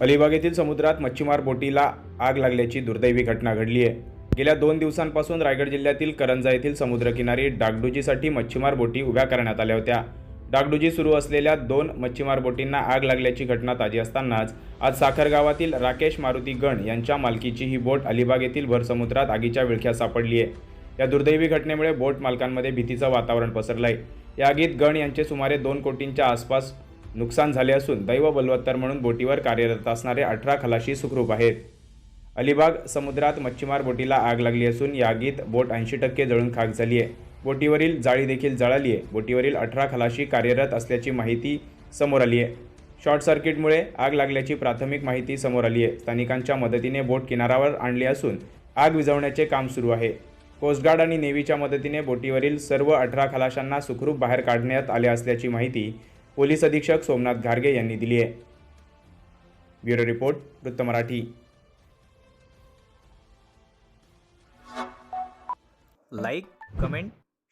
अलिबाग येथील समुद्रात मच्छीमार बोटीला आग लागल्याची दुर्दैवी घटना घडली आहे. गेल्या दोन दिवसांपासून रायगड जिल्ह्यातील करंजा येथील समुद्रकिनारी डागडुजीसाठी मच्छीमार बोटी उभ्या करण्यात आल्या होत्या. डागडुजी सुरू असलेल्या दोन मच्छीमार बोटींना आग लागल्याची घटना ताजी असतानाच आज साखर गावातील राकेश मारुती गण यांच्या मालकीची ही बोट अलिबाग येथील भरसमुद्रात आगीच्या विळख्यात सापडली आहे. या दुर्दैवी घटनेमुळे बोट मालकांमध्ये भीतीचं वातावरण पसरलं आहे या आगीत गण यांचे सुमारे दोन कोटींच्या आसपास नुकसान झाले असून दैव बलवत्तर म्हणून बोटीवर कार्यरत असणारे अठरा खलाशी सुखरूप आहेत. अलिबाग समुद्रात मच्छीमार बोटीला आग लागली असून या आगीत बोट ऐंशी टक्के जळून खाक झाली आहे. बोटीवरील जाळी देखील जळाली आहे. बोटीवरील अठरा खलाशी कार्यरत असल्याची माहिती समोर आली आहे. शॉर्ट सर्किटमुळे आग लागल्याची प्राथमिक माहिती समोर आली आहे. स्थानिकांच्या मदतीने बोट किनाऱ्यावर आणली असून आग विझवण्याचे काम सुरू आहे. कोस्टगार्ड आणि नेव्हीच्या मदतीने बोटीवरील सर्व अठरा खलाशांना सुखरूप बाहेर काढण्यात आले असल्याची माहिती पोलीस अधीक्षक सोमनाथ घारगे यांनी दिली आहे. ब्युरो रिपोर्ट वृत्त Marathi. Like comment